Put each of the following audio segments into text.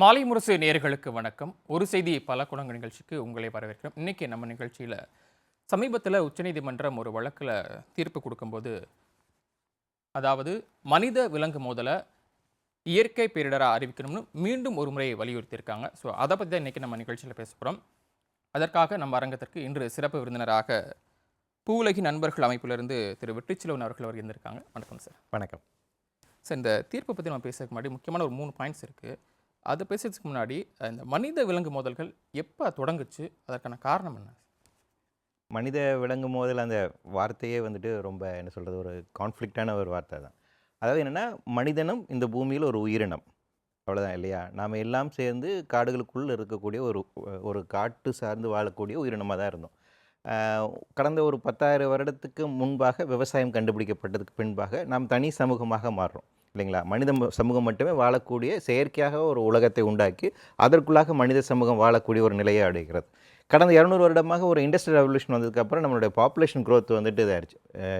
மாலை முரசு நேயர்களுக்கு வணக்கம். ஒரு செய்தி பல குணங்க நிகழ்ச்சிக்கு உங்களை வரவேற்கிறோம். இன்னைக்கு நம்ம நிகழ்ச்சியில் சமீபத்தில் உச்சநீதிமன்றம் ஒரு வழக்கில் தீர்ப்பு கொடுக்கும்போது அதாவது மனித விலங்கு மோதலை இயற்கை பேரிடராக அறிவிக்கணும்னு மீண்டும் ஒரு முறை வலியுறுத்தியிருக்காங்க. ஸோ அதை பற்றி தான் இன்றைக்கி நம்ம நிகழ்ச்சியில் பேச போகிறோம் அதற்காக நம்ம அரங்கத்திற்கு இன்று சிறப்பு விருந்தினராக பூவுலகின் நண்பர்கள் அமைப்பிலிருந்து திரு வெற்றிச்சிலவன் அவர்கள் வருகின்றிருக்காங்க வணக்கம் சார். வணக்கம். சார் இந்த தீர்ப்பை பற்றி நம்ம பேசுறதுக்கு முன்னாடி முக்கியமான ஒரு மூணு பாயிண்ட்ஸ் இருக்குது அதை பேசுறதுக்கு முன்னாடி இந்த மனித விலங்கு மோதல்கள் எப்போ தொடங்குச்சு? அதற்கான காரணம் என்ன? மனித விலங்கு மோதல் அந்த வார்த்தையே வந்துட்டு ரொம்ப என்ன சொல்கிறது ஒரு கான்ஃப்ளிக்டான ஒரு வார்த்தை தான். அதாவது என்னென்னா மனிதனும் இந்த பூமியில் ஒரு உயிரினம். அவ்வளோதான் இல்லையா? நாம் எல்லாம் சேர்ந்து காடுகளுக்குள்ளே இருக்கக்கூடிய ஒரு ஒரு காட்டு சார்ந்து வாழக்கூடிய உயிரினமாக தான் இருந்தோம். கடந்த ஒரு பத்தாயிரம் வருடத்துக்கு முன்பாக விவசாயம் கண்டுபிடிக்கப்பட்டதுக்கு பின்பாக நாம் தனி சமூகமாக மாறுறோம். இல்லைங்களா? மனித சமூகம் மட்டுமே வாழக்கூடிய செயற்கையாக ஒரு உலகத்தை உண்டாக்கி அதற்குள்ளாக மனித சமூகம் வாழக்கூடிய ஒரு நிலையை அடைகிறது. கடந்த இரநூறு வருடமாக ஒரு இண்டஸ்ட்ரியல் ரெவல்யூஷன் வந்ததுக்கப்புறம் நம்மளுடைய பாப்புலேஷன் க்ரோத் வந்துட்டு இதாகிடுச்சு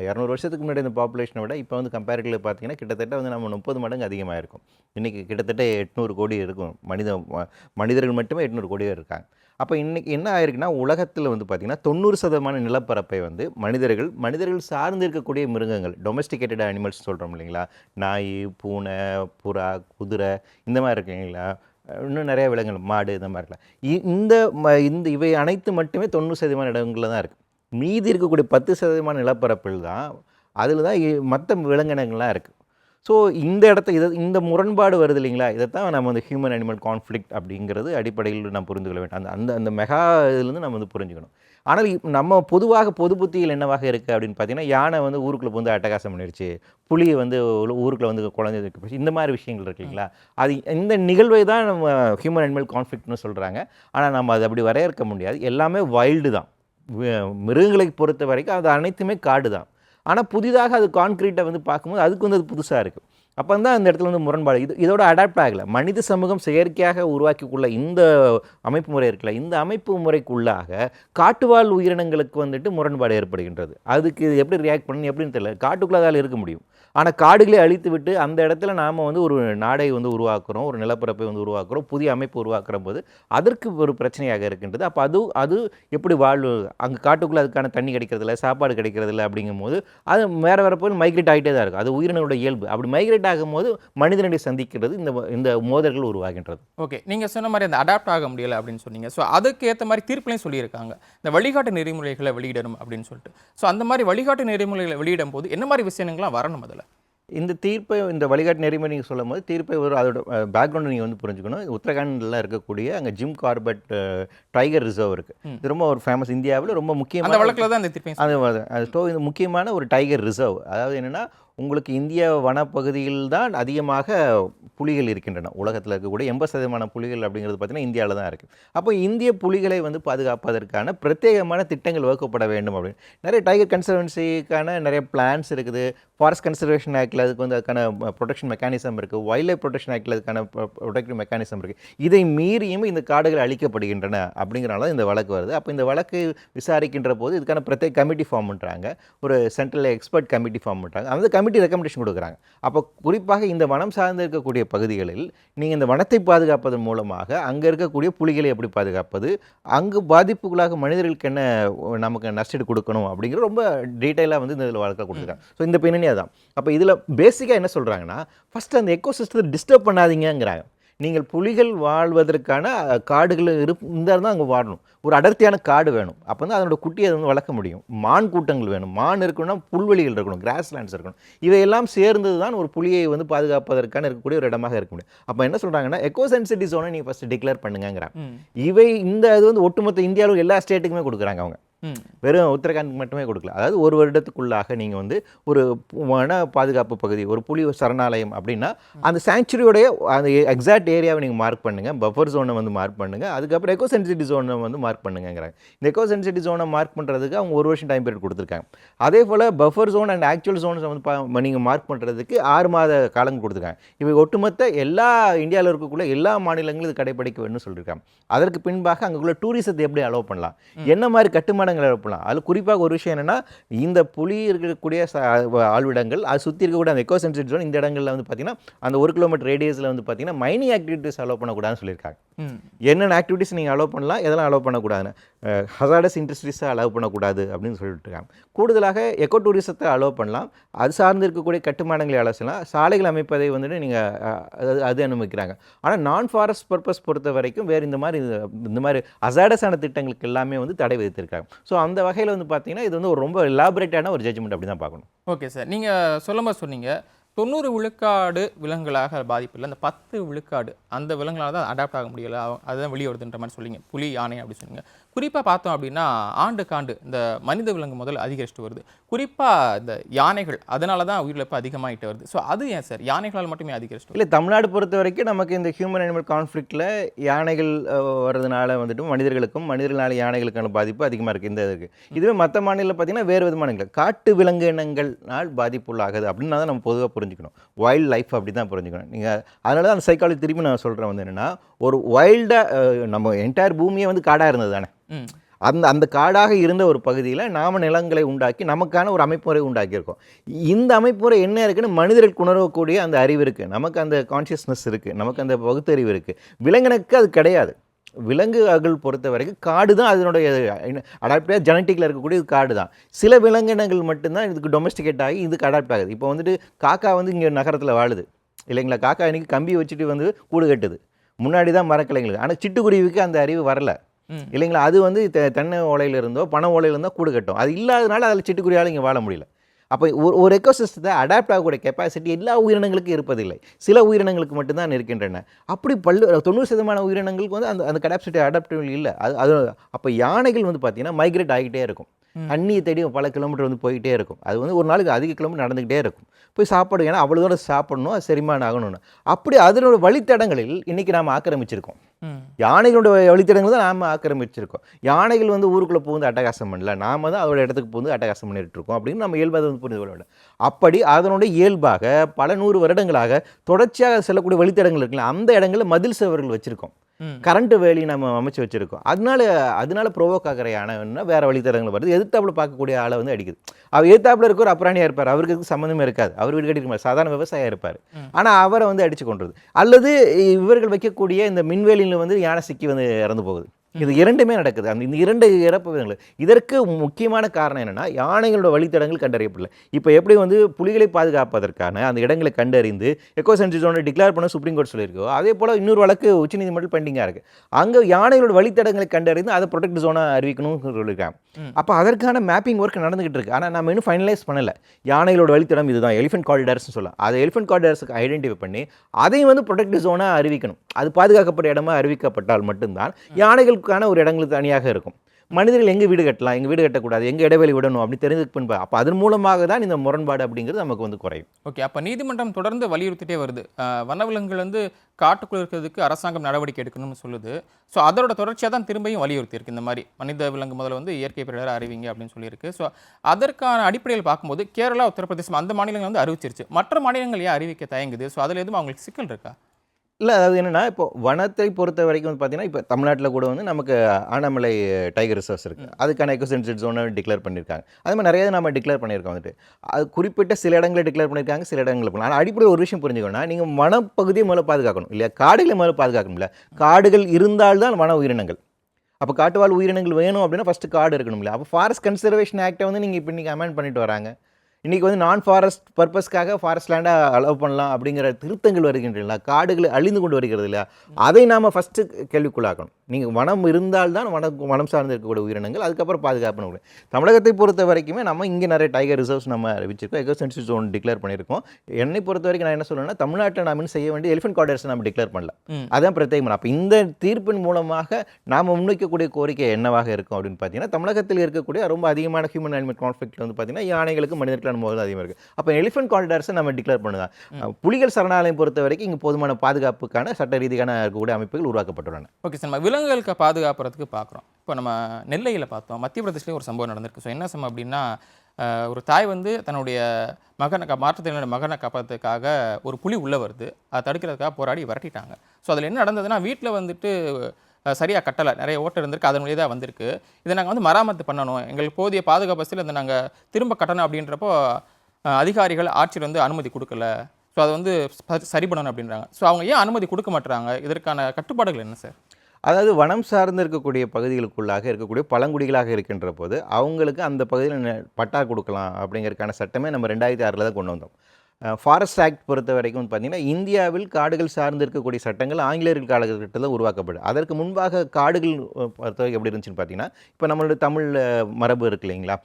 இரநூறு வருஷத்துக்கு முன்னாடி இந்த பாப்புலேஷனை விட இப்போ வந்து கம்பேரிட்டிவ் பார்த்தீங்கன்னா கிட்டத்தட்ட வந்து நம்ம முப்பது மடங்கு அதிகமாக இருக்கும் இன்றைக்கி கிட்டத்தட்ட எட்நூறு கோடி இருக்கும். மனித மனிதர்கள் மட்டுமே எட்நூறு கோடி இருக்காங்க. அப்போ இன்றைக்கி என்ன ஆயிருக்குன்னா உலகத்தில் வந்து பார்த்திங்கன்னா தொண்ணூறு சதமான நிலப்பரப்பை வந்து மனிதர்கள் மனிதர்கள் சார்ந்து இருக்கக்கூடிய மிருகங்கள் டொமஸ்டிகேட்டட் அனிமல்ஸ் சொல்கிறோம் இல்லைங்களா? நாய் பூனை புறா குதிரை இந்த மாதிரி இருக்கு இல்லைங்களா? இன்னும் நிறைய விலங்குகள் மாடு இந்த மாதிரிலாம் இ- இந்த ம இந்த இவை அனைத்து மட்டுமே தொண்ணூறு சதவீதமான இடங்களில் தான் இருக்குது மீதி இருக்கக்கூடிய பத்து சதவீதமான நிலப்பரப்பில் தான் அதில் தான் மற்ற விலங்கினங்கள்லாம் இருக்குது ஸோ இந்த இடத்த இதை இந்த முரண்பாடு வருது இல்லைங்களா? இதைத்தான் நம்ம வந்து ஹியூமன் அனிமல் கான்ஃப்ளிக்ட் அப்படிங்கிறது அடிப்படையில் நம்ம புரிந்து கொள்ள வேண்டும். அந்த அந்த அந்த மெகா இதுலேருந்து நம்ம வந்து புரிஞ்சுக்கணும். ஆனால் நம்ம பொதுவாக பொது புத்தியில் என்னவாக இருக்குது அப்படின்னு பார்த்தீங்கன்னா யானை வந்து ஊருக்குள்ளே வந்து அட்டகாசம் பண்ணிடுச்சு. புளியை வந்து ஊருக்குள்ளே ஊருக்குள்ள வந்து குழந்தை போச்சு. இந்த மாதிரி விஷயங்கள் இருக்கு இல்லைங்களா? அது இந்த நிகழ்வை தான் நம்ம ஹியூமன் அனிமல் கான்ஃப்ளிக்ட்னு சொல்கிறாங்க ஆனால் நம்ம அது அப்படி வரையறுக்க முடியாது. எல்லாமே வைல்டு தான். மிருகங்களை பொறுத்த வரைக்கும் அது அனைத்துமே காடு தான் ஆனால் புதிதாக அது கான்க்ரீட்டை வந்து பார்க்கும்போது அதுக்கு வந்து அது புதுசாக இருக்குது அப்போ தான் அந்த இடத்துல வந்து முரண்பாடு. இது இதோட அடாப்ட் ஆகலை. மனித சமூகம் செயற்கையாக உருவாக்கிக்குள்ள இந்த அமைப்பு முறை இருக்குல்ல இந்த அமைப்பு முறைக்குள்ளாக காட்டுவாழ் உயிரினங்களுக்கு வந்துட்டு முரண்பாடு ஏற்படுகின்றது. அதுக்கு இது எப்படி ரியாக்ட் பண்ணணும் எப்படின்னு தெரியல. காட்டுக்குள்ளே அதால் இருக்க முடியும். ஆனால் காடுகளை அழித்து விட்டு அந்த இடத்துல நாம் வந்து ஒரு நாடை வந்து உருவாக்குறோம் ஒரு நிலப்பரப்பை வந்து உருவாக்குறோம் புதிய அமைப்பு உருவாக்குற போது அதற்கு ஒரு பிரச்சனையாக இருக்கின்றது. அப்போ அது அது எப்படி வாழ்வு அங்கே காட்டுக்குள்ளே அதுக்கான தண்ணி கிடைக்கிறதில்ல சாப்பாடு கிடைக்கிறதில்ல அப்படிங்கும்போது அது வேறு வேறு போய் மைக்ரேட் ஆகிட்டே தான் இருக்கும் அது உயிரினோட இயல்பு. அப்படி மைக்ரேட் ஆகும்போது மனிதனுடைய சந்திக்கிறது இந்த இந்த மோதல்கள் உருவாகின்றது. ஓகே. நீங்கள் சொன்ன மாதிரி அந்த அடாப்ட் ஆக முடியலை அப்படின்னு சொன்னீங்க. ஸோ அதுக்கு ஏற்ற மாதிரி தீர்ப்புலையும் சொல்லியிருக்காங்க. இந்த வழிகாட்டு நெறிமுறைகளை வெளியிடணும் அப்படின்னு சொல்லிட்டு. ஸோ அந்த மாதிரி வழிகாட்டு நெறிமுறைகளை வெளியிடும் போது என்ன மாதிரி விஷயங்கள்லாம் வரணும் அதில்? இந்த தீர்ப்பை இந்த வழிகாட்டு நெறிமுறை நீங்கள் சொல்லும் போது தீர்ப்பை ஒரு அதோட பேக்ரவுண்ட் நீங்கள் வந்து புரிஞ்சுக்கணும். உத்தரகாண்டில் இருக்கக்கூடிய அங்கே ஜிம் கார்பெட் டைகர் ரிசர்வ் இருக்குது இது ரொம்ப ஒரு ஃபேமஸ் இந்தியாவில் ரொம்ப முக்கியமான வழக்கில் தான் இந்த தீர்ப்பையும் அது ஸ்டோ இது முக்கியமான ஒரு டைகர் ரிசர்வ். அதாவது என்னென்னா உங்களுக்கு இந்திய வனப்பகுதியில் தான் அதிகமாக புலிகள் இருக்கின்றன. உலகத்தில் இருக்கக்கூடிய எண்பது சதவீதமான புலிகள் அப்படிங்கிறது பார்த்தீங்கன்னா இந்தியாவில் தான் இருக்குது அப்போ இந்திய புலிகளை வந்து பாதுகாப்பதற்கான பிரத்யேகமான திட்டங்கள் வகுக்கப்பட வேண்டும் அப்படின்னு. நிறைய டைகர் கன்சர்வன்சிக்கான நிறைய பிளான்ஸ் இருக்குது. ஃபாரஸ்ட் கன்சர்வேஷன் ஆக்டில் அதுக்கு வந்து அதுக்கான ப்ரொடெக்ஷன் மெக்கானிசம் இருக்குது வைல்ட் லைஃப் ப்ரொடெக்ஷன் ஆக்டில் அதுக்கான ப்ரொடெக்டிவ் மெக்கானிசம் இருக்குது இதை மீறியும் இந்த காடுகள் அழிக்கப்படுகின்றன அப்படிங்கிறனால இந்த வழக்கு வருது. அப்போ இந்த வழக்கு விசாரிக்கின்ற போது இதுக்கான பிரத்யேக கமிட்டி ஃபார்ம் பண்ணுறாங்க ஒரு சென்ட்ரல் எக்ஸ்பர்ட் கமிட்டி ஃபார்ம் பண்ணுறாங்க அந்த கமிட்டி ரெக்கமெண்டேஷன் கொடுக்குறாங்க. அப்போ குறிப்பாக இந்த வனம் சார்ந்து இருக்கக்கூடிய பகுதிகளில் நீங்கள் இந்த வனத்தை பாதுகாப்பதன் மூலமாக அங்கே இருக்கக்கூடிய புலிகளை எப்படி பாதுகாப்பது? அங்கு பாதிப்புகளாக மனிதர்களுக்கு என்ன நமக்கு நஷ்டீடு கொடுக்கணும் அப்படிங்கிற ரொம்ப டீட்டெயிலாக வந்து இந்த இதில் வழக்கில் கொடுத்துருக்காங்க. ஸோ இந்த பின்னணி அதான் அப்போ இதில் பேசிக்காக என்ன சொல்கிறாங்கன்னா ஃபஸ்ட்டு அந்த எக்கோ சிஸ்டத்தை டிஸ்டர்ப் பண்ணாதீங்கங்கிறாங்க. நீங்கள் புலிகள் வாழ்வதற்கான காடுகள் இரு இருந்தால் தான் அங்கே வாழணும். ஒரு அடர்த்தியான காடு வேணும். அப்போ தான் அதனோட குட்டியை அது வந்து வளர்க்க முடியும். மான் கூட்டங்கள் வேணும். மான் இருக்கணும்னா புல்வெளிகள் இருக்கணும். கிராஸ் லேண்ட்ஸ் இருக்கணும். இவையெல்லாம் சேர்ந்தது தான் ஒரு புலியை வந்து பாதுகாப்பதற்கான இருக்கக்கூடிய ஒரு இடமாக இருக்க முடியும். அப்போ என்ன சொல்கிறாங்கன்னா எக்கோ சென்சிட்டி ஜோனை நீங்கள் ஃபஸ்ட்டு டிக்ளேர் பண்ணுங்கிறாங்க இவை இந்த இது வந்து ஒட்டுமொத்த இந்தியாவில் எல்லா ஸ்டேட்டுக்குமே கொடுக்குறாங்க அவங்க. வெறும் உத்தரகாண்டுக்கு மட்டுமே கொடுக்கல. அதாவது ஒரு வருடத்துக்குள்ளாக நீங்கள் வந்து ஒரு வன பாதுகாப்பு பகுதி ஒரு புலி சரணாலயம் அப்படின்னா அந்த சாங்சுரியோடைய அந்த எக்ஸாக்ட் ஏரியாவை நீங்கள் மார்க் பண்ணுங்கள் பஃபர் ஜோனை வந்து மார்க் பண்ணுங்கள் அதுக்கப்புறம் எக்கோ சென்சிட்டி ஜோனை வந்து மார்க் பண்ணுங்கிறாங்க இந்த எக்கோ சென்சிட்டி ஜோனை மார்க் பண்ணுறதுக்கு அவங்க ஒரு வருஷம் டைம் பீரியட் கொடுத்துருக்காங்க. அதே போல் buffer zone and actual zones வந்து நீங்கள் மார்க் பண்ணுறதுக்கு ஆறு மாத காலம் கொடுத்துருக்காங்க. இவை ஒட்டுமொத்த எல்லா இந்தியாவில் இருக்கக்கூடிய எல்லா மாநிலங்களும் இது கடைபிடிக்க வேணும்னு சொல்லியிருக்காங்க. அதற்கு பின்பாக அங்குள்ள டூரிசத்தை எப்படி அலோவ் பண்ணலாம்? என்ன மாதிரி கட்டுமான கட்டுமானங்களை எழுப்பலாம். அதில் குறிப்பாக ஒரு விஷயம் என்னென்னா இந்த புலி இருக்கக்கூடிய ஆழ்விடங்கள் அது சுற்றி இருக்கக்கூடிய அந்த எக்கோ சென்சிட்டிவ் ஜோன் இந்த இடங்களில் வந்து பார்த்தீங்கன்னா அந்த ஒரு கிலோமீட்டர் ரேடியஸில் வந்து பார்த்தீங்கன்னா மைனிங் ஆக்டிவிட்டீஸ் அலோவ் பண்ணக்கூடாதுன்னு சொல்லியிருக்காங்க. என்னென்ன ஆக்டிவிட்டீஸ் நீங்கள் அலோவ் பண்ணலாம் எதெல்லாம் அலோவ் பண்ணக்கூடாதுன்னு? ஹசார்டஸ் இண்டஸ்ட்ரீஸை அலோவ் பண்ணக்கூடாது அப்படின்னு சொல்லிட்டு இருக்காங்க கூடுதலாக எக்கோ டூரிசத்தை அலோவ் பண்ணலாம். அது சார்ந்து இருக்கக்கூடிய கட்டுமானங்களை அலசலாம் சாலைகள் அமைப்பதை வந்துட்டு நீங்கள் அது அது அனுமதிக்கிறாங்க. ஆனால் நான் ஃபாரஸ்ட் பர்பஸ் பொறுத்த வரைக்கும் வேறு இந்த மாதிரி இந்த மாதிரி அசாடஸான திட்டங்களுக்கு எல்லாமே வந்து தடை விதித்திருக்காங்க. ஸோ அந்த வகையில் வந்து பார்த்தீங்கன்னா இது வந்து ஒரு ரொம்ப எலாபரேட்டான ஒரு ஜட்ஜ்மெண்ட் அப்படி தான் பார்க்கணும். ஓகே சார் நீங்கள் சொல்லும்போது சொன்னீங்க தொண்ணூறு விழுக்காடு விலங்குகளாக பாதிப்பு இல்லை. அந்த பத்து விழுக்காடு அந்த விலங்குகளால் தான் அடாப்ட் ஆக முடியல. அதுதான் வெளியே வருதுன்ற மாதிரி சொல்லிங்க புலி யானை அப்படி சொன்னீங்க. குறிப்பாக பார்த்தோம் அப்படின்னா ஆண்டுக்காண்டு இந்த மனித விலங்கு முதல் அதிகரிச்சுட்டு வருது. குறிப்பாக இந்த யானைகள் அதனால தான் உயிரிழப்பு அதிகமாகிட்டு வருது. ஸோ அது ஏன் சார்? யானைகளால் மட்டுமே அதிகரிச்சுட்டு இல்லை தமிழ்நாடு பொறுத்த வரைக்கும் நமக்கு இந்த ஹியூமன் அனிமல் கான்ஃப்ளிக்டில் யானைகள் வர்றதுனால வந்துட்டு மனிதர்களுக்கும் மனிதர்களால் யானைகளுக்கான பாதிப்பு அதிகமாக இருக்குது இந்த இதுக்கு. இதுவே மற்ற மாநிலத்தில் பார்த்தீங்கன்னா வேறு விதமான காட்டு விலங்கு இனங்கள்னால் பாதிப்புள்ளாகுது அப்படின்னா தான் நம்ம பொதுவாக புரிஞ்சுக்கணும். வைல்ட் லைஃப் அப்படி தான் புரிஞ்சுக்கணும். நீங்கள் அதனால தான் அந்த சைக்காலஜி திரும்பி நான் சொல்கிறேன் வந்து என்னென்னா ஒரு வைல்டாக நம்ம என்டையர் பூமியே வந்து காடாக இருந்தது தானே? அந்த அந்த காடாக இருந்த ஒரு பகுதியில் நாம நிலங்களை உண்டாக்கி நமக்கான ஒரு அமைப்புமுறை உண்டாக்கியிருக்கோம். இந்த அமைப்புமுறை என்ன இருக்குன்னு மனிதர்களுக்கு உணரக்கூடிய அந்த அறிவு இருக்குது நமக்கு அந்த கான்ஷியஸ்னஸ் இருக்குது நமக்கு அந்த பகுத்தறிவு இருக்குது விலங்கினுக்கு அது கிடையாது. விலங்குகள் பொறுத்த வரைக்கும் காடு தான் அதனுடைய அடாப்டாக ஜெனட்டிக்கில் இருக்கக்கூடிய காடு தான். சில விலங்கினங்கள் மட்டும்தான் இதுக்கு டொமஸ்டிகேட் ஆகி இதுக்கு அடாப்ட் ஆகுது. இப்போ வந்துட்டு காக்கா வந்து இங்கே நகரத்தில் வாழுது. இல்லைங்களா? காக்கா இன்னைக்கு கம்பி வச்சுட்டு வந்து கூடு கட்டுது. முன்னாடி தான் மரக்கிளைங்களுக்கு ஆனால் சிட்டுக்குருவிக்கு அந்த அறிவு வரல. இல்லைங்களா? அது வந்து தென்னை ஓலையில இருந்தோ பனை ஓலையில இருந்தோ கூடு கட்டும். அது இல்லாதனால அதில் சிட்டுக்குருவியால் இங்கே வாழ முடியல. அப்போ ஒரு ஒரு எக்கோசிஸ்டத்தை அடாப்ட் ஆகக்கூடிய கெப்பாசிட்டி எல்லா உயிரினங்களுக்கும் இருப்பதில்லை. சில உயிரினங்களுக்கு மட்டும்தான் இருக்கின்றன. அப்படி பல்லு தொண்ணூறு சதமான உயிரினங்களுக்கு வந்து அந்த அந்த கெப்பாசிட்டி அடாப்டபிள் இல்லை. அது அது அப்போ யானைகள் வந்து பார்த்தீங்கன்னா மைக்ரேட் ஆகிட்டே இருக்கும். தண்ணியை தேடி பல கிலோமீட்டர் வந்து போயிட்டே இருக்கும். அது வந்து ஒரு நாளுக்கு அதிக கிலோமீட்டர் நடந்துக்கிட்டே இருக்கும். போய் சாப்பாடு ஏன்னா அவ்வளோ தூரம் சாப்பிடணும் அது செரிமானம் ஆகணும்னு. அப்படி அதனோட வழித்தடங்களில் இன்றைக்கி நாம் ஆக்கிரமிச்சிருக்கோம். ம். யானைகளோட வழித்தடங்கள் தான் நாம் ஆக்கிரமிச்சிருக்கோம். யானைகள் வந்து ஊருக்குள்ளே புகுந்து அட்டகாசம் பண்ணல. நாம தான் அதோட இடத்துக்கு புகுந்து அட்டகாசம் பண்ணிட்டு இருக்கோம் அப்படின்னு நம்ம இயல்பாக வந்து புரிந்து கொள்ள அப்படி அதனுடைய இயல்பாக பல நூறு வருடங்களாக தொடர்ச்சியாக செல்லக்கூடிய வழித்தடங்கள் இருக்குல்ல அந்த இடங்களில் மதில் சுவர்கள் வச்சுருக்கோம். கரண்ட் வேலி நம்ம அமைச்சு வச்சிருக்கோம். அதனால அதனால ப்ரோவோக் ஆகிற யானைன்னா வேற வழித்தடங்கள் வருது. எதிர்த்தாப்புல பார்க்கக்கூடிய ஆளை வந்து அடிக்குது. அவர் எதிர்த்தாப்புல இருக்க ஒரு அப்புறாணியா இருப்பார். அவருக்கு சம்மந்தமே இருக்காது. அவர் வீடு கட்டிருக்க மாட்டார். சாதாரண விவசாயியா இருப்பார். ஆனா அவரை வந்து அடிச்சு கொண்டுருது அல்லது இவர்கள் வைக்கக்கூடிய இந்த மின்வேலியில் வந்து யானை சிக்கி வந்து இறந்து போகுது. இது இரண்டுமே நடக்குது. அந்த இந்த இரண்டு இறப்பு விதங்கள் இதற்கு முக்கியமான காரணம் என்னன்னா யானைகளோட வழித்தடங்கள் கண்டறியப்படல. இப்போ எப்படி வந்து புலிகளை பாதுகாப்பதற்கான அந்த இடங்களை கண்டறிந்து எக்கோ சென்ட்ரி ஜோனை டிக்ளேர் பண்ண சுப்ரீம் கோர்ட் சொல்லியிருக்கோ அதே போல் இன்னொரு வழக்கு உச்சநீதிமன்றம் பெண்டிங்காக இருக்குது அங்கே யானைகளோட வழித்தடங்களை கண்டறிந்து அதை ப்ரொடெக்ட் ஜோனாக அறிவிக்கணும்னு சொல்லியிருக்காங்க. அப்போ அதற்கான மேப்பிங் ஒர்க் நடந்துகிட்டு இருக்கு. ஆனால் நம்ம இன்னும் ஃபைனலைஸ் பண்ணல. யானைகளோட வழித்தடம் இதுதான். எலிஃபென்ட் காரிடார்ஸ்னு சொல்லலாம். அதை எலிஃபென்ட் காரிடார்ஸுக்கு ஐடென்டிஃபை பண்ணி அதையும் வந்து ப்ரொடெக்ட் ஜோனாக அறிவிக்கணும். அது பாதுகாக்கப்பட்ட இடமா அறிவிக்கப்பட்டால் மட்டும்தான் யானைகளுக்கான ஒரு இடங்களுக்கு தனியாக இருக்கும். மனிதர்கள் எங்கே வீடு கட்டலாம்? எங்கே வீடு கட்டக்கூடாது. எங்கே இடைவெளி விடணும்? அப்படி தெரிஞ்சுக்கு பின்பு அப்போ அதன் மூலமாக தான் இந்த முரண்பாடு அப்படிங்கிறது நமக்கு வந்து குறையும். ஓகே. அப்போ நீதிமன்றம் தொடர்ந்து வலியுறுத்திட்டே வருது. வனவிலங்குகள் வந்து காட்டுக்குள்ள இருக்கிறதுக்கு அரசாங்கம் நடவடிக்கை எடுக்கணும்னு சொல்லுது. ஸோ அதோட தொடர்ச்சியாக தான் திரும்பியும் வலியுறுத்தி இருக்கு இந்த மாதிரி. மனித விலங்கு முதல்ல வந்து இயற்கை பேரிடர் அறிவிங்க அப்படின்னு சொல்லியிருக்கு. ஸோ அதற்கான அடிப்படையில் பார்க்கும்போது கேரளா உத்தரப்பிரதேசம் அந்த மாநிலங்கள் வந்து அறிவிச்சிருச்சு. மற்ற மாநிலங்கள் ஏன் அறிவிக்க தயங்குது? ஸோ அதில் எதுவும் அவங்களுக்கு சிக்கல் இருக்கா? இல்லை அதாவது என்னென்னா இப்போ வனத்தை பொறுத்த வரைக்கும் வந்து பார்த்தீங்கன்னா இப்போ தமிழ்நாட்டில் கூட வந்து நமக்கு ஆனமலை டைகர் ரிசர்வ்ஸ் இருக்குது அதுக்கான எக்கோசென்சிட் ஜோனை டிக்ளேர் பண்ணியிருக்காங்க அது மாதிரி நிறைய நம்ம டிக்ளேர் பண்ணியிருக்கோம் வந்துட்டு. அது குறிப்பிட்ட சில இடங்களை டிக்ளேர் பண்ணியிருக்காங்க சில இடங்களில் பண்ணலாம் ஆனால் அடிப்படையில் ஒரு விஷயம் புரிஞ்சுக்கணும்னா நீங்கள் வனப்பகுதியை முதல்ல பாதுகாக்கணும் இல்லையா? காடுகளை முதல்ல பாதுகாக்கணும்ல. காடுகள் இருந்தால்தான் வன உயிரினங்கள். அப்போ காட்டுவாழ் உயிரினங்கள் வேணும் அப்படின்னா ஃபஸ்ட்டு காடு இருக்கணும்ல. அப்போ ஃபாரஸ்ட் கன்சர்வேஷன் ஆக்டை வந்து நீங்கள் இப்போ இன்றைக்கி அமெண்ட் பண்ணிட்டு வராங்க. இன்றைக்கி வந்து நான் ஃபாரஸ்ட் பர்பஸ்க்காக ஃபாரஸ்ட் லேண்டாக அலோவ் பண்ணலாம் அப்படிங்கிற திருத்தங்கள் வருகின்றன காடுகளை அழிந்து கொண்டு வருகிறது இல்லையா? அதை நாம் ஃபஸ்ட்டு கேள்விக்குள்ளாக்கணும். நீங்கள் வனம் இருந்தால்தான் வனம் வனம் சார்ந்து இருக்கக்கூடிய உயிரினங்கள் அதுக்கப்புறம் பாதுகாப்பு முடியும் தமிழகத்தை பொறுத்த வரைக்குமே நம்ம இங்கே நிறைய டைகர் ரிசர்வ்ஸ் நம்ம அறிவிச்சிருக்கோம். எக்கோ சென்சிட்டிவ் ஜோன் டிக்ளேர் பண்ணியிருக்கோம். என்னை பொறுத்த வரைக்கும் நான் என்ன சொல்லணும்னா தமிழ்நாட்டில் நாம செய்ய வேண்டிய எலிஃபென்ட் கார்டர்ஸ் நம்ம டிக்ளேர் பண்ணல. அதான் பிரத்யேகம். அப்போ இந்த தீர்ப்பின் மூலமாக நாம் முன்வைக்கக்கூடிய கோரிக்கை என்னவாக இருக்கும் அப்படின்னு பார்த்தீங்கன்னா தமிழகத்தில் இருக்கக்கூடிய ரொம்ப அதிகமான ஹியூமன் அனிமல் கான்ஃப்ளிக்ட் வந்து பார்த்தீங்கன்னா யானைகளுக்கு மனிதர்களுக்கான மோதல் அதிகமாக இருக்குது அப்போ எலிஃபென்ட் காரிடார்ஸை நம்ம டிக்ளேர் பண்ணுதான் புலிகள் சரணாலயம் பொறுத்த வரைக்கும் இங்கே போதுமான பாதுகாப்புக்கான சட்ட ரீதியான இருக்கக்கூடிய அமைப்புகள் உருவாக்கப்பட்டுள்ளன. ஓகே சார் விலங்குகளுக்கு பாதுகாப்புறதுக்கு பார்க்குறோம் இப்போ நம்ம நெல்லையில் பார்த்தோம். மத்திய பிரதேசிலே ஒரு சம்பவம் நடந்திருக்கு. ஸோ என்ன சம்பவம் அப்படின்னா ஒரு தாய் வந்து தன்னுடைய மகனை கா மாற்றுத்திறனுடைய மகனை காப்பாற்றுறதுக்காக ஒரு புலி உள்ளே வருது. அதை தடுக்கிறதுக்காக போராடி விரட்டிட்டாங்க. ஸோ அதில் என்ன நடந்ததுன்னா வீட்டில் வந்துட்டு சரியாக கட்டலை. நிறைய ஓட்டம் இருந்திருக்கு. அதனுடைய தான் வந்திருக்கு. இதை நாங்கள் வந்து மராமத்து பண்ணணும். எங்களுக்கு போதிய பாதுகாப்பு வசதியில் இதை நாங்கள் திரும்ப கட்டணும் அப்படின்றப்போ அதிகாரிகள் ஆட்சியர் வந்து அனுமதி கொடுக்கல. ஸோ அதை வந்து சரி பண்ணணும் அப்படின்றாங்க. ஸோ அவங்க ஏன் அனுமதி கொடுக்க மாட்டுறாங்க? இதற்கான கட்டுப்பாடுகள் என்ன சார்? அதாவது வனம் சார்ந்து இருக்கக்கூடிய பகுதிகளுக்குள்ளாக இருக்கக்கூடிய பழங்குடிகளாக இருக்கின்ற போது அவங்களுக்கு அந்த பகுதியில் பட்டா கொடுக்கலாம் அப்படிங்கிறதுக்கான சட்டமே நம்ம ரெண்டாயிரத்தி ஆறில் தான் கொண்டு வந்தோம். ஃபாரஸ்ட் ஆக்ட் பொறுத்த வரைக்கும் பார்த்தீங்கன்னா இந்தியாவில் காடுகள் சார்ந்து இருக்கக்கூடிய சட்டங்கள் ஆங்கிலேயர்கள் காலகட்டத்தில் உருவாக்கப்படும். அதற்கு முன்பாக காடுகள் அஹ், பொறுத்த வரைக்கும் எப்படி இருந்துச்சுன்னு பார்த்தீங்கன்னா இப்போ நம்மளோட தமிழ் மரபு இருக்கு இல்லைங்களா?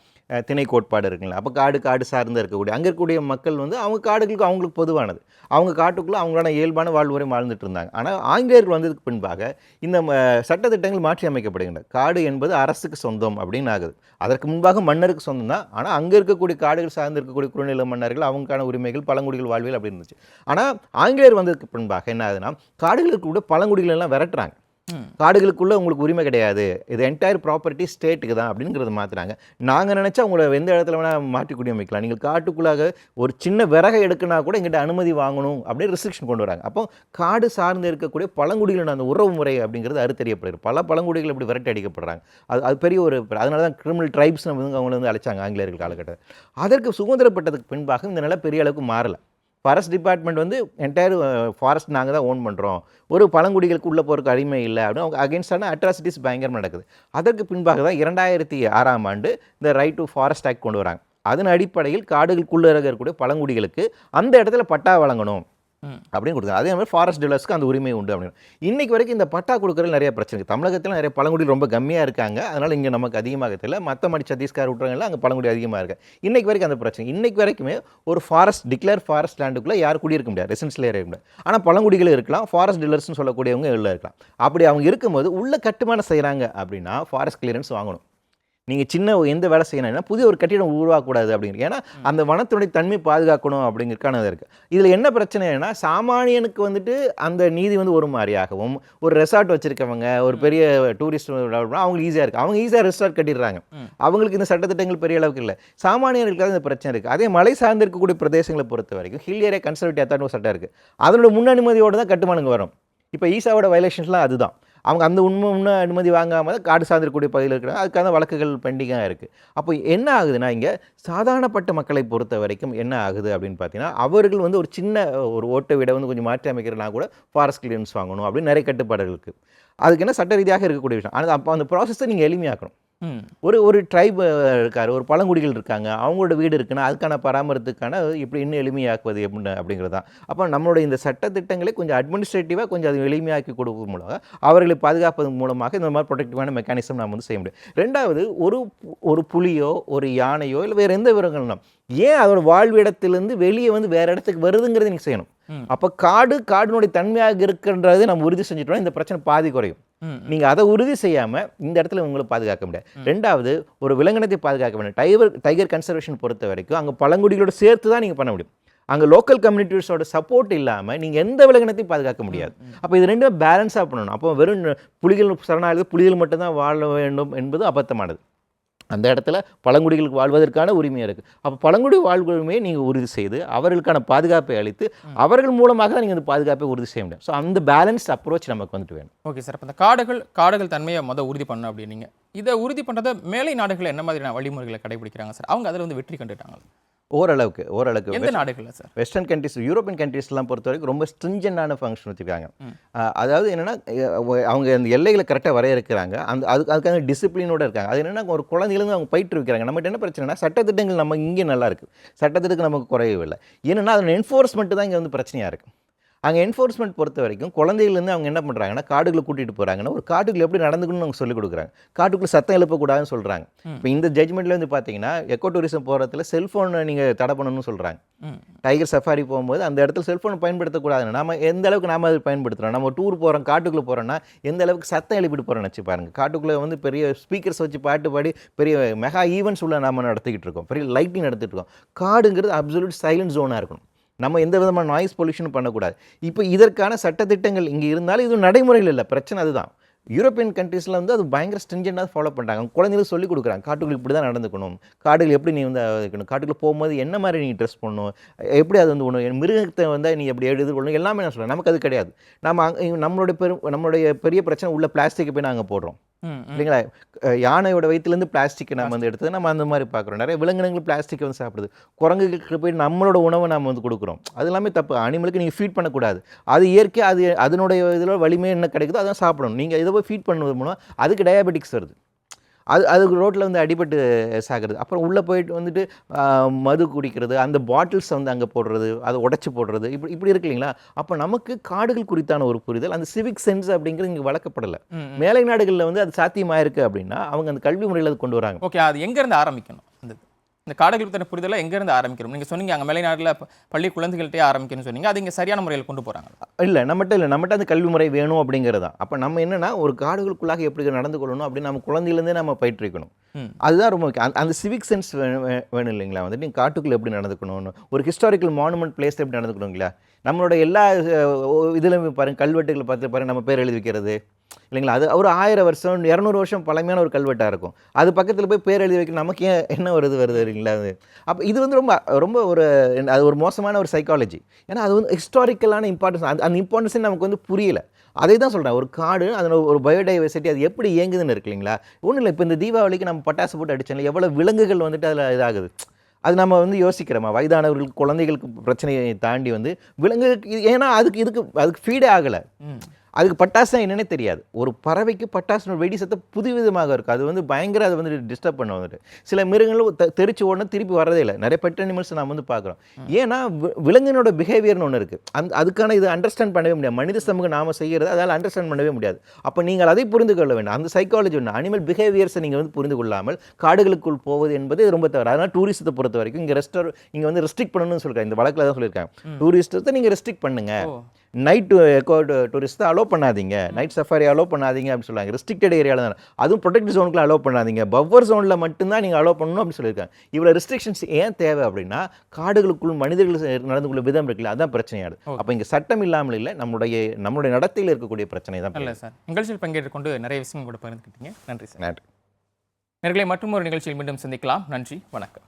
திணை கோட்பாடு இருக்குங்களா அப்போ காடு காடு சார்ந்து இருக்கக்கூடிய அங்கே இருக்கக்கூடிய மக்கள் வந்து அவங்க காடுகளுக்கு அவங்களுக்கு பொதுவானது. அவங்க காட்டுக்குள்ளே அவங்களோட இயல்பான வாழ்வுரை வாழ்ந்துட்டு இருந்தாங்க. ஆனால் ஆங்கிலேயர்கள் வந்ததுக்கு பின்பாக இந்த ம- சட்டத்திட்டங்கள் மாற்றி அமைக்கப்படுகின்றன. காடு என்பது அரசுக்கு சொந்தம் அப்படின்னு ஆகுது. அதற்கு முன்பாக மன்னருக்கு சொந்தம் தான். ஆனால் அங்கே இருக்கக்கூடிய காடுகள் சார்ந்து இருக்கக்கூடிய குறுநில மன்னர்கள் அவங்களுக்கான உரிமைகள் பழங்குடிகள் வாழ்வியல் அப்படி இருந்துச்சு. ஆனால் ஆங்கிலேயர் வந்ததுக்கு பின்பாக என்ன ஆகுதுன்னா காடுகளுக்கு கூட பழங்குடிகள் எல்லாம் விரட்டுறாங்க. காடுகளுக்குள்ளே உங்களுக்கு உரிமை கிடையாது. இது என்டையர் ப்ராப்பர்ட்டி ஸ்டேட்டுக்கு தான் அப்படிங்கிறத மாற்றுறாங்க நாங்கள் நினச்சா உங்களை எந்த இடத்துல வேணால் மாற்றி குடியமைக்கலாம். நீங்கள் காட்டுக்குள்ளாக ஒரு சின்ன விறகை எடுக்கினா கூட எங்கிட்ட அனுமதி வாங்கணும் அப்படின்னு ரெஸ்ட்ரிக்ஷன் கொண்டு வராங்க. அப்போ காடு சார்ந்து இருக்கக்கூடிய பழங்குடிகளான அந்த உறவு முறை அப்படிங்கிறது அறுத்தறியப்படுகிறது. பல பழங்குடிகள் இப்படி விரட்டி அடிக்கப்படுறாங்க. அது அது பெரிய ஒரு அதனால தான் கிரிமினல் ட்ரைப்ஸ் வந்து அவங்கள வந்து அழைச்சாங்க ஆங்கிலேயர்கள் காலகட்டத்தில். அதற்கு சுதந்திரப்பட்டதுக்கு பின்பாக இந்த நிலை பெரிய அளவுக்கு மாறலை. ஃபாரஸ்ட் டிபார்ட்மெண்ட் வந்து என்டையர் ஃபாரஸ்ட் நாங்கள் தான் ஓன் பண்ணுறோம் ஒரு பழங்குடிகளுக்கு உள்ளே போகிறக்கு அடிமை இல்லை அப்படின்னு அவங்க அகேன்ஸ்டான அட்ராசிட்டிஸ் பயங்கரமாக நடக்குது. அதற்கு பின்பாக தான் இரண்டாயிரத்தி ஆறாம் ஆண்டு இந்த ரைட் டு ஃபாரஸ்ட் ஆக்ட் கொண்டு வராங்க. அதன் அடிப்படையில் காடுகளுக்குள்ளே இருக்கக்கூடிய பழங்குடிகளுக்கு அந்த இடத்துல பட்டா வழங்கணும். அப்படின்னு கொடுக்குறாங்க. அதே மாதிரி ஃபாரஸ்ட் டீலர்ஸ்க்கு அந்த உரிமை உண்டு அப்படின்னு. இன்றைக்கு வரைக்கும் இந்த பட்டா கொடுக்குறது நிறைய பிரச்சனை இருக்குது தமிழகத்தில் நிறைய பழங்குடி ரொம்ப கம்மியாக இருக்காங்க. அதனால் இங்கே நமக்கு அதிகமாக தெரியல. மற்றபடி சத்தீஸ்கர் விட்டுறவங்கலாம் அங்கே பழங்குடி அதிகமாக இருக்கு. இன்றைக்கு வரைக்கும் அந்த பிரச்சனை. இன்றைக்கு வரைக்குமே ஒரு ஃபாரஸ்ட் டிக்ளேர் ஃபாரஸ்ட் லேண்டுக்குள்ளே யார் குடியிருக்க முடியாது. ரெசிடென்ஸ்ல இருக்க முடியாது ஆனால் பழங்குடிகள் இருக்கலாம் ஃபாரஸ்ட் டீலர்ஸ்னு சொல்லக்கூடியவங்க இல்லை இருக்கலாம். அப்படி அவங்க இருக்கும்போது உள்ள கட்டுமானம் செய்கிறாங்க அப்படின்னா ஃபாரஸ்ட் கிளியரன்ஸ் வாங்கணும். நீங்கள் சின்ன எந்த வேலை செய்யணும்னா புதிய ஒரு கட்டிடம் உருவாக்கக்கூடாது அப்படிங்கிற ஏன்னா அந்த வனத்துடைய தன்மை பாதுகாக்கணும் அப்படிங்கிறதுக்கான இது இருக்குது இதில் என்ன பிரச்சனைனா சாமானியனுக்கு வந்துட்டு அந்த நீதி வந்து ஒரு மாதிரியாகவும் ஒரு ரெசார்ட் வச்சுருக்கவங்க ஒரு பெரிய டூரிஸ்ட் அவங்களுக்கு ஈஸியாக இருக்குது அவங்க ஈஸியாக ரெசார்ட் கட்டிடுறாங்க. அவங்களுக்கு இந்த சட்டத்திட்டங்கள் பெரிய அளவுக்கு இல்லை. சாமானியர்களுக்கு இந்த பிரச்சனை இருக்குது அதே மலை சார்ந்து இருக்கக்கூடிய பிரதேசங்களை பொறுத்த வரைக்கும் ஹில் ஏரியா கன்சர்வேட்டிவ் அத்தாட்னு ஒரு சட்டம் இருக்குது அதனோட முன் அனுமதியோடு தான் கட்டுமானங்க வரும். இப்போ ஈசாவோட வயலேஷன்ஸ்லாம் அதுதான். அவங்க அந்த உண்மை உண்மை அனுமதி வாங்காமல் தான் காடு சார்ந்திருக்கக்கூடிய பகுதியில் இருக்கிறாங்க. அதுக்கான வழக்குகள் பெண்டிங்காக இருக்குது அப்போ என்ன ஆகுதுன்னா இங்கே சாதாரணப்பட்ட மக்களை பொறுத்த வரைக்கும் என்ன ஆகுது அப்படின்னு பார்த்தீங்கன்னா அவர்கள் வந்து ஒரு சின்ன ஒரு ஓட்டை விட வந்து கொஞ்சம் மாற்றி அமைக்கிறனா கூட ஃபாரஸ்ட் கிளியரன்ஸ் வாங்கணும் அப்படின்னு நிறைய கட்டுப்பாடுகள் இருக்குது அதுக்கு என்ன சட்ட ரீதியாக இருக்கக்கூடிய விஷயம். ஆனால் அப்போ அந்த ப்ராசஸை நீங்கள் எளிமையாக்கணும். ஒரு ஒரு ட்ரைப் இருக்கார். ஒரு பழங்குடிகள் இருக்காங்க. அவங்களோட வீடு இருக்குன்னா அதுக்கான பராமரித்துக்கான இப்படி இன்னும் எளிமையாக்குவது எப்படின்னு அப்படிங்கிறது தான். அப்போ நம்மளோட இந்த சட்டத்திட்டங்களை கொஞ்சம் அட்மினிஸ்ட்ரேட்டிவாக கொஞ்சம் அது எளிமையாக்கி கொடுக்கும் மூலமாக அவர்களை பாதுகாப்பதன் மூலமாக இந்த மாதிரி ப்ரொடெக்டிவான மெக்கானிசம் நம்ம வந்து செய்ய முடியும். ரெண்டாவது ஒரு ஒரு புலியோ ஒரு யானையோ இல்லை வேறு எந்த விவரங்கள்னா ஏன் அதோட வாழ்விடத்திலிருந்து வெளியே வந்து வேறு இடத்துக்கு வருதுங்கிறது நீங்கள் செய்யணும். அப்போ காடு காடினுடைய தன்மையாக இருக்கின்றதை நம்ம உறுதி செஞ்சுட்டோம்னா இந்த பிரச்சனை பாதி குறையும். நீங்கள் அதை உறுதி செய்யாமல் இந்த இடத்துல உங்களை பாதுகாக்க முடியாது. ரெண்டாவது ஒரு விலங்கினத்தை பாதுகாக்க வேண்டும். டைகர் டைகர் கன்சர்வேஷன் பொறுத்த வரைக்கும் அங்கே பழங்குடிகளோட சேர்த்து தான் நீங்கள் பண்ண முடியும். அங்கே லோக்கல் கம்யூனிட்டிஸோட சப்போர்ட் இல்லாமல் நீங்கள் எந்த விலங்கினத்தையும் பாதுகாக்க முடியாது. அப்போ இது ரெண்டுமே பேலன்ஸாக பண்ணணும். அப்போ வெறும் புலிகள் சரணாலயத்தில் புலிகள் மட்டும்தான் வாழ வேண்டும் என்பது அபத்தமானது. அந்த இடத்துல பழங்குடிகளுக்கு வாழ்வதற்கான உரிமை இருக்குது அப்போ பழங்குடி வாழ்வுரிமையை நீங்கள் உறுதி செய்து அவர்களுக்கான பாதுகாப்பை அளித்து அவர்கள் மூலமாக தான் நீங்கள் இந்த பாதுகாப்பை உறுதி செய்ய முடியும். ஸோ அந்த பேலன்ஸ்ட் அப்ரோச் நமக்கு வந்துட்டு வேணும். ஓகே சார் இப்போ இந்த காடுகள் காடுகள் தன்மையை மொதல் உறுதி பண்ணணும் அப்படின்னீங்க. இதை உறுதி பண்ணுறதை மேலை நாடுகள் என்ன மாதிரியான வழிமுறைகளை கடைபிடிக்கிறாங்க சார் அவங்க அதில் வந்து வெற்றி கண்டுட்டாங்க ஓரளவுக்கு ஓரளவுக்கு எந்த நாடுகள்ல சார் வெஸ்டர்ன் கண்ட்ரிஸ் யூரோப்பியன் கண்ட்ரீஸ்லாம் பொறுத்த வரைக்கும் ரொம்ப ஸ்ட்ரிஞ்சண்டான ஃபங்க்ஷன் வச்சுருக்காங்க. அதாவது என்னென்னா அவங்க அந்த எல்லைகளை கரெக்டாக வரையறுக்கிறாங்க. அந்த அதுக்கு அதுக்கான டிசிப்ளினோட இருக்காங்க. அது என்னென்னா ஒரு குழந்தையிலேருந்து அவங்க பயிற்று வைக்கிறாங்க. நம்மகிட்ட என்ன பிரச்சனைனா சட்டத்திட்டங்கள் நம்ம இங்கே நல்லா இருக்குது சட்டத்திட்டத்துக்கு நமக்கு குறையவில்லை ஏன்னா அதோட என்ஃபோர்ஸ்மெண்ட் தான் இங்கே வந்து பிரச்சனையாக இருக்குது அங்கே என்ஃபோர்ஸ்மெண்ட் பொறுத்த வரைக்கும் குழந்தைகள்லேருந்து அவங்க என்ன பண்ணுறாங்கன்னா காடுகளை கூட்டிகிட்டு போகிறாங்கன்னா ஒரு காட்டுக்குள்ள எப்படி நடந்துக்கணும்னு அவங்க சொல்லிக் கொடுக்குறாங்க. காட்டுக்குள்ள சத்தம் எழுப்பக்கூடாதுன்னு சொல்கிறாங்க. இப்போ இந்த ஜட்மெண்ட்ல வந்து பார்த்தீங்கன்னா எக்கோ டூரிசம் போகிறதுல செல்ஃபோனை நீங்கள் தடை பண்ணணும்னு சொல்கிறாங்க டைகர் சஃபாரி போகும்போது அந்த இடத்துல செல்ஃபோன் பயன்படுத்தக்கூடாது நம்ம எந்த அளவுக்கு நாம அது பயன்படுத்துகிறோம் நம்ம டூர் போகிறோம் காட்டுக்குள்ளே போகிறோம்னா எந்த அளவுக்கு சத்தம் எழுப்பிட்டு போகிறோம்னு வச்சு பாருங்க. காட்டுக்குள்ளே வந்து பெரிய ஸ்பீக்கர்ஸ் வச்சு பாட்டு பாடி பெரிய மெகா ஈவெண்ட்ஸ் உள்ள நம்ம நடத்திக்கிட்டு இருக்கோம். பெரிய லைட்டிங் நடத்திட்டு இருக்கோம். காடுங்கிறது அப்சல்யூட் சைலண்ட் ஜோனாக இருக்கணும். நம்ம எந்த விதமான நாய்ஸ் பொல்யூஷனும் பண்ணக்கூடாது. இப்போ இதற்கான சட்டத்திட்டங்கள் இங்கே இருந்தாலும் இது நடைமுறையில் இல்லை. பிரச்சனை அதுதான். யூரோப்பியன் கண்ட்ரீஸில் வந்து அது பயங்கர ஸ்ட்ரிஞ்சண்டாக ஃபாலோ பண்ணுறாங்க குழந்தைங்களுக்கு சொல்லி கொடுக்குறாங்க. காட்டுக்குள்ள இப்படி தான் நடந்துக்கணும். காடுகள் எப்படி நீ வந்து இருக்கணும் காட்டுக்குள்ள போகும்போது என்ன மாதிரி நீ ட்ரெஸ் பண்ணணும்? எப்படி அது வந்து ஒன்று மிருகத்தை வந்து நீ எப்படி எதிர்கொள்ளணும் எல்லாமே நான் சொல்கிறேன் நமக்கு அது கிடையாது. நம்ம நம்மளுடைய பெரும் நம்மளுடைய பெரிய பிரச்சனை உள்ள பிளாஸ்டிக்கை போய் நாங்கள் போடுறோம். இல்லைங்களா? யானையோட வயிற்றுலேருந்து பிளாஸ்டிக் நம்ம வந்து எடுத்தது. நம்ம அந்த மாதிரி பார்க்குறோம். நிறைய விலங்கினங்கள் பிளாஸ்டிக் வந்து சாப்பிடுது. குரங்குகளுக்கு போய் நம்மளோட உணவை நம்ம வந்து கொடுக்குறோம். அது எல்லாமே தப்பு. அனிமலுக்கு நீங்கள் ஃபீட் பண்ணக்கூடாது. அது இயற்கை அது அதனுடைய இதில் வலிமை என்ன கிடைக்குதோ அதான் சாப்பிடணும். நீங்கள் இதை போய் ஃபீட் பண்ணுவது மூலம் அதுக்கு டயபெட்டிக்ஸ் வருது. அது அது ரோட்டில் வந்து அடிபட்டு சாகிறது அப்புறம் உள்ளே போயிட்டு வந்துட்டு மது குடிக்கிறது அந்த பாட்டில்ஸ் வந்து அங்கே போடுறது அதை உடைச்சி போடுறது இப்படி இப்படி இருக்கு இல்லைங்களா அப்போ நமக்கு காடுகள் குறித்தான ஒரு புரிதல் அந்த சிவிக் சென்ஸ் அப்படிங்கிறது இங்கே வளர்க்கப்படலை. மேலை நாடுகளில் வந்து அது சாத்தியமாயிருக்கு அப்படின்னா அவங்க அந்த கல்வி முறையில் அது கொண்டு வராங்க ஓகே அது எங்கேருந்து ஆரம்பிக்கணும்? இந்த காடுகள் பற்றின புரிதலை எங்கேருந்து ஆரம்பிக்கணும் நீங்கள் சொன்னீங்க அங்கே மேலைநாட்டில் பள்ளி குழந்தைகள்கிட்டே ஆரம்பிக்கணும்னு சொன்னீங்க. அது இங்கே சரியான முறையில் கொண்டு போகிறாங்க இல்லை நம்மகிட்ட இல்லை. நம்மகிட்ட அந்த கல்வி முறை வேணும் அப்படிங்கிறது. தான் அப்போ நம்ம என்னன்னா ஒரு காடுகளுக்குள்ளாக எப்படி நடந்து கொள்ளணும் அப்படின்னு நம்ம குழந்தையிலேருந்தே நம்ம பயிற்றுவிக்கணும். அதுதான் ரொம்ப முக்கியம். அந்த- சிவிக் சென்ஸ் வேணும் இல்லைங்களா? வந்துட்டு நீங்கள் காட்டுக்குள்ள எப்படி நடந்துக்கணும்னு. ஒரு ஹிஸ்டாரிக்கல் மானுமெண்ட் பிளேஸ் எப்படி நடந்துக்கணும் இல்லையா நம்மளோட எல்லா இதுலையும் பாருங்க கல்வெட்டுகளை பார்த்து பாருங்க நம்ம பேர் எழுதி வைக்கிறது. இல்லைங்களா? அது ஒரு ஆயிரம் வருஷம் இரநூறு வருஷம் பழமையான ஒரு கல்வெட்டாக இருக்கும். அது பக்கத்தில் போய் பேர் எழுதி வைக்க நமக்கு ஏன் என்ன வருது வருது இல்லைங்களா? அது அப்போ இது வந்து ரொம்ப ரொம்ப ஒரு அது ஒரு மோசமான ஒரு சைக்காலஜி ஏன்னா அது வந்து ஹிஸ்டாரிக்கலான இம்பார்ட்டன்ஸ் அந்த அந்த இம்பார்ட்டன்ஸே நமக்கு வந்து புரியல. அதே தான் சொல்கிறேன் ஒரு காடு அதில் ஒரு பயோடைவர்சிட்டி அது எப்படி இயங்குதுன்னு இருக்கு இல்லைங்களா? ஒன்றும் இல்லை. இப்போ இந்த தீபாவளிக்கு நம்ம பட்டாசு போட்டு அடிச்சோம்ல எவ்வளோ விலங்குகள் வந்துட்டு அதில் இதாகுது. அது நம்ம வந்து யோசிக்கிறோமா? வயதானவர்களுக்கு குழந்தைகளுக்கு பிரச்சனையை தாண்டி வந்து விலங்குகளுக்கு ஏன்னா அதுக்கு இதுக்கு அதுக்கு ஃபீடே ஆகலை. அதுக்கு பட்டாசு என்னன்னே தெரியாது. ஒரு பறவைக்கு பட்டாசு வெடி சத்தம் புதுவிதமாக இருக்கும். அது வந்து பயங்கர அதை வந்து டிஸ்டர்ப் பண்ண வந்துட்டு. சில மிருகங்களும் தெரிச்சு உடனே திருப்பி வரதே இல்லை. நிறைய பெட் அனிமல்ஸ் நாம் வந்து பார்க்குறோம். ஏன்னா விலங்கினோட பிஹேவியர்னு ஒன்று இருக்குது அந்த அதுக்கான இது அண்டர்ஸ்டாண்ட் பண்ணவே முடியாது. மனித சமூகம் நாம செய்கிறது அதால் அண்டர்ஸ்டாண்ட் பண்ணவே முடியாது. அப்போ நீங்கள் அதை புரிந்து கொள்ள வேண்டும். அந்த சைக்காலஜி ஒன்று அனிமல் பிஹேவியர்ஸை நீங்கள் வந்து புரிந்து கொள்ளாமல் காடுகளுக்குள் போவது என்பது ரொம்ப தவறு. அதனால் டூரிசத்தை பொறுத்த வரைக்கும் இங்கே ரெஸ்டர் இங்கே வந்து ரெஸ்ட்ரிக்ட் பண்ணணும்னு சொல்லியிருக்காங்க இந்த வழக்கில் தான் சொல்லியிருக்காங்க. டூரிஸ்ட்டை நீங்கள் ரெஸ்ட்ரிக்ட் பண்ணுங்க. ஓ நைட் எக்கோ டூரிஸ்ட் அலோவ் பண்ணாதீங்க. நைட் சஃபாரி அலோவ் பண்ணாதீங்க அப்படின்னு சொல்லுவாங்க ரெஸ்ட்ரிக்டட் ஏரியாவில் தான். அதுவும் ப்ரொடெக்ட் ஜோனுக்குள்ள அலோவ் பண்ணாதீங்க. பஃபர் ஜோனில் மட்டும்தான் நீங்கள் அலோவ் பண்ணணும் அப்படின்னு சொல்லியிருக்காங்க. இவ்வளோ ரெஸ்ட்ரிக்ஷன்ஸ் ஏன் தேவை அப்படின்னா காடுகளுக்குள் மனிதர்கள் நடந்து கொள்ள விதம் இருக்குல்ல அதான் பிரச்சனையாடு Okay. அப்போ இங்கே சட்டம் இல்லாமல் இல்லை நம்முடைய நம்மளுடைய நடத்தையில் இருக்கக்கூடிய பிரச்சனை தான் நல்ல சார். நிகழ்ச்சியில் பங்கேற்றுக் கொண்டு நிறைய விஷயம் கூட பகிர்ந்துக்கிட்டீங்க நன்றி சார். நன்றி. நேர்களை மற்றும் ஒரு நிகழ்ச்சியில் மீண்டும் சந்திக்கலாம். நன்றி. வணக்கம்.